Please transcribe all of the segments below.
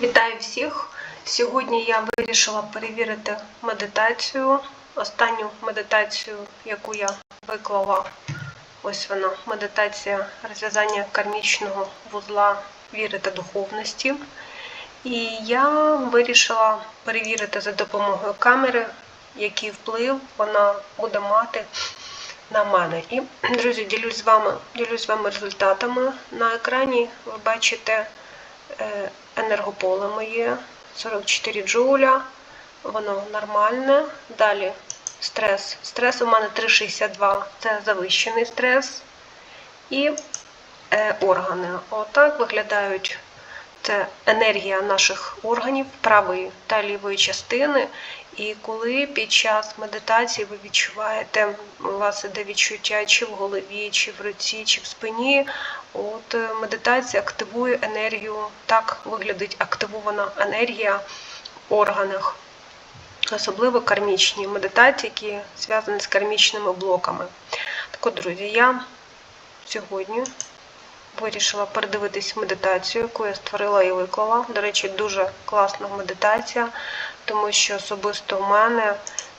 Вітаю всіх! Сьогодні я вирішила перевірити медитацію. Останню медитацію, яку я виклала, ось вона, медитація розв'язання кармічного вузла віри та духовності. І я вирішила перевірити за допомогою камери, який вплив вона буде мати на мене. І, друзі, ділюсь з вами, ділюсь з вами результатами. На екрані ви бачите енергополе моє 44 джуля. Воно нормальне. Далі стрес. Стрес у мене 3,62 це завищений стрес. І е, органи. Отак виглядають. Це енергія наших органів правої та лівої частини. І коли під час медитації ви відчуваєте, у вас іде відчуття чи в голові, чи в руці, чи в спині, от е, медитація активує енергію, так виглядить активована енергія в органах, особливо кармічні медитації, які зв'язані з кармічними блоками. Так от, друзі, я сьогодні вирішила передивитись медитацію, яку я створила і виклала. До речі, дуже класна медитація, тому що особисто у мене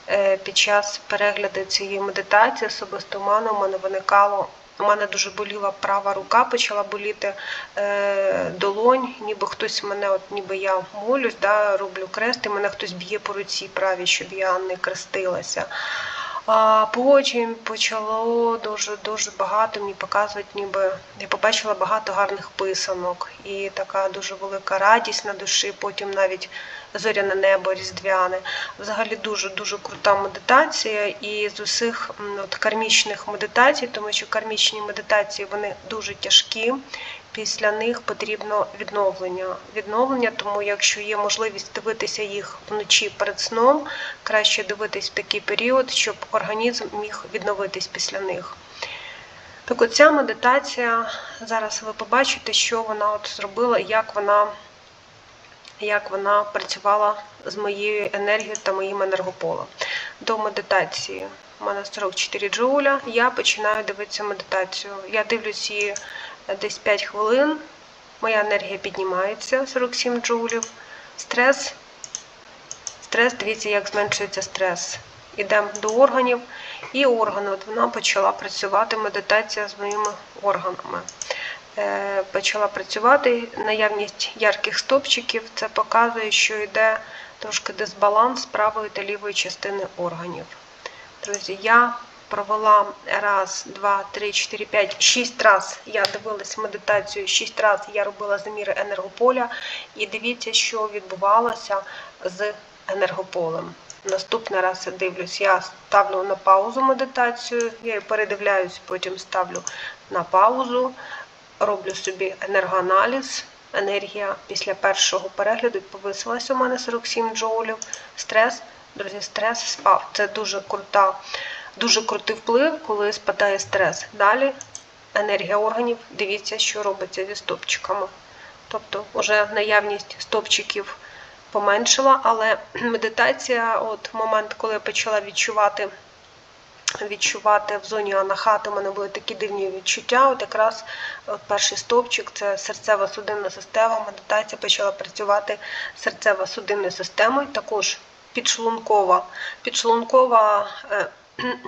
е, під час перегляду цієї медитації, особисто у мене у мене виникало. У мене дуже боліла права рука, почала боліти е, долонь, ніби хтось мене, от ніби я молюсь, да, роблю крест, і мене хтось б'є по руці праві, щоб я не крестилася. А потім почало дуже дуже багато мені показувати, ніби я побачила багато гарних писанок, і така дуже велика радість на душі. Потім навіть зоряне небо різдвяне. Взагалі дуже дуже крута медитація. І з усіх от, кармічних медитацій, тому що кармічні медитації вони дуже тяжкі. Після них потрібно відновлення. Відновлення, тому якщо є можливість дивитися їх вночі перед сном, краще дивитись в такий період, щоб організм міг відновитись після них. Так от ця медитація, зараз ви побачите, що вона от зробила, як вона, як вона працювала з моєю енергією та моїм енергополем. До медитації у мене 44 джоуля, я починаю дивитися медитацію. Я дивлюсь її десь 5 хвилин. Моя енергія піднімається 47 джоулів. Стрес. Стрес, дивіться, як зменшується стрес. Ідемо до органів. І органи. От вона почала працювати, медитація з моїми органами. Е, Почала працювати. Наявність ярких стопчиків. Це показує, що йде трошки дисбаланс правої та лівої частини органів. Друзі, я провела раз, два, три, чотири, п'ять, шість раз. Я дивилась медитацію, шість раз я робила заміри енергополя. І дивіться, що відбувалося з енергополем. Наступний раз я дивлюсь, я ставлю на паузу медитацію, я її передивляюсь, потім ставлю на паузу, роблю собі енергоаналіз. Енергія після першого перегляду повисилася у мене 47 джоулів. Стрес, друзі, стрес спав. Це дуже крута, дуже крутий вплив, коли спадає стрес. Далі енергія органів. Дивіться, що робиться зі стопчиками. Тобто, вже наявність стопчиків поменшила, але медитація, от момент, коли я почала відчувати. Відчувати в зоні анахати, у мене були такі дивні відчуття. От якраз от перший стовпчик це серцева судинна система. Медитація почала працювати серцева судинною системою, також підшлункова. Підшлункова е,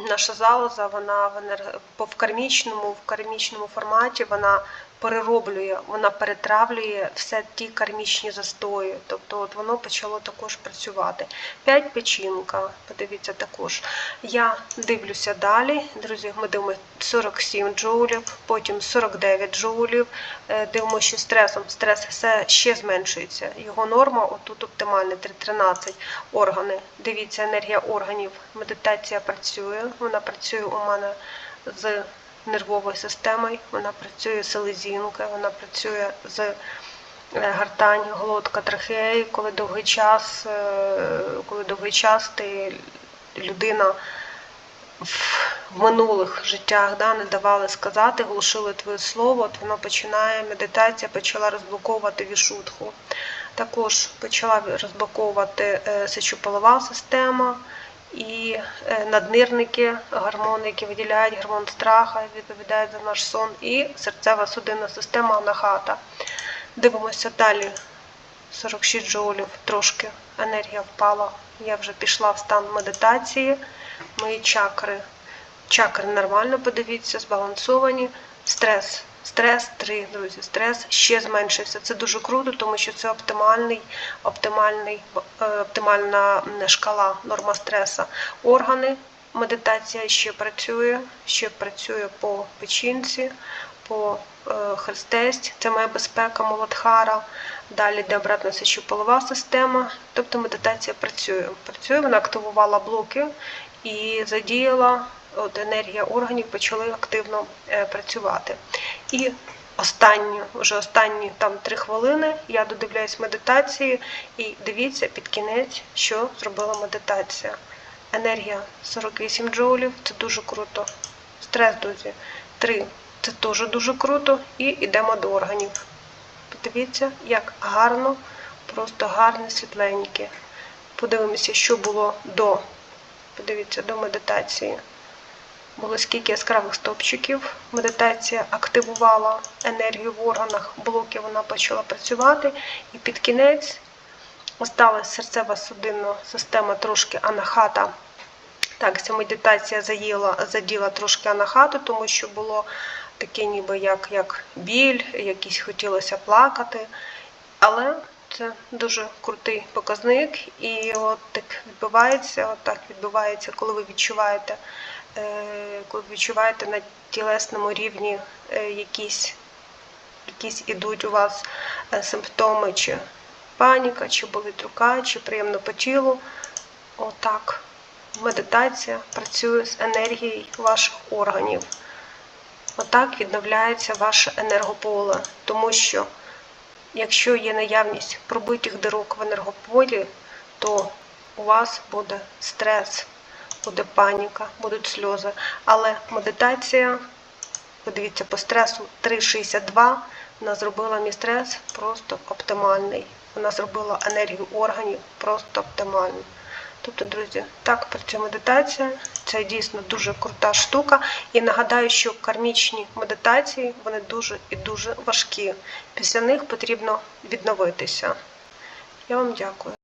наша залоза, вона в, енерг... в кармічному, в кармічному форматі вона перероблює, вона перетравлює все ті кармічні застої. Тобто от воно почало також працювати. 5 печінка, подивіться також. Я дивлюся далі. Друзі, ми дивимося 47 джоулів, потім 49 джоулів. Е, Дивимося, що стресом. Стрес все ще зменшується. Його норма, отут оптимальна 3,13 органи. Дивіться, енергія органів. Медитація працює. Вона працює у мене з нервовою системою, вона працює селезінкою, вона працює з е, гортань, глотка, трахеї, коли довгий час, е, коли довгий час ти людина в минулих життях да, не давали сказати, глушили твоє слово, от воно починає, медитація почала розблоковувати вішутху. Також почала розблоковувати е, сечополова система і е, наднирники, гормони, які виділяють гормон страха, відповідають за наш сон, і серцева судинна система анахата. Дивимося далі. 46 джоулів, трошки енергія впала. Я вже пішла в стан медитації. Мої чакри. Чакри нормально, подивіться, збалансовані. Стрес. Стрес 3, друзі, стрес ще зменшився. Це дуже круто, тому що це оптимальний, оптимальний, е, оптимальна шкала норма стреса. Органи, медитація ще працює, ще працює по печінці, по е, хрестесть, це моя безпека, молодхара. Далі йде обратно сечополова система. Тобто медитація працює. Працює, вона активувала блоки і задіяла от енергія органів почали активно е, працювати. І останні, вже останні там три хвилини я додивляюсь медитації і дивіться під кінець, що зробила медитація. Енергія 48 джоулів, це дуже круто. Стрес, друзі, 3 це теж дуже круто. І йдемо до органів. Подивіться, як гарно, просто гарне, світленьке. Подивимося, що було до. Подивіться, до медитації. Було скільки яскравих стопчиків. Медитація активувала енергію в органах, блоки вона почала працювати. І під кінець осталась серцева судинна система трошки анахата. Так, ця медитація заїла, заділа трошки анахату, тому що було таке ніби як, як біль, якісь хотілося плакати. Але це дуже крутий показник. І от так відбувається, от так відбувається, коли ви відчуваєте, коли ви відчуваєте на тілесному рівні е, якісь, якісь ідуть у вас е, симптоми, чи паніка, чи болить рука, чи приємно по тілу. Отак. Медитація працює з енергією ваших органів. Отак відновляється ваше енергополе, тому що якщо є наявність пробитих дирок в енергополі, то у вас буде стрес, буде паніка, будуть сльози. Але медитація, подивіться, по стресу 3,62 вона зробила мій стрес просто оптимальний. Вона зробила енергію органів просто оптимальну. Тобто, друзі, так працює медитація. Це дійсно дуже крута штука. І нагадаю, що кармічні медитації вони дуже і дуже важкі. Після них потрібно відновитися. Я вам дякую.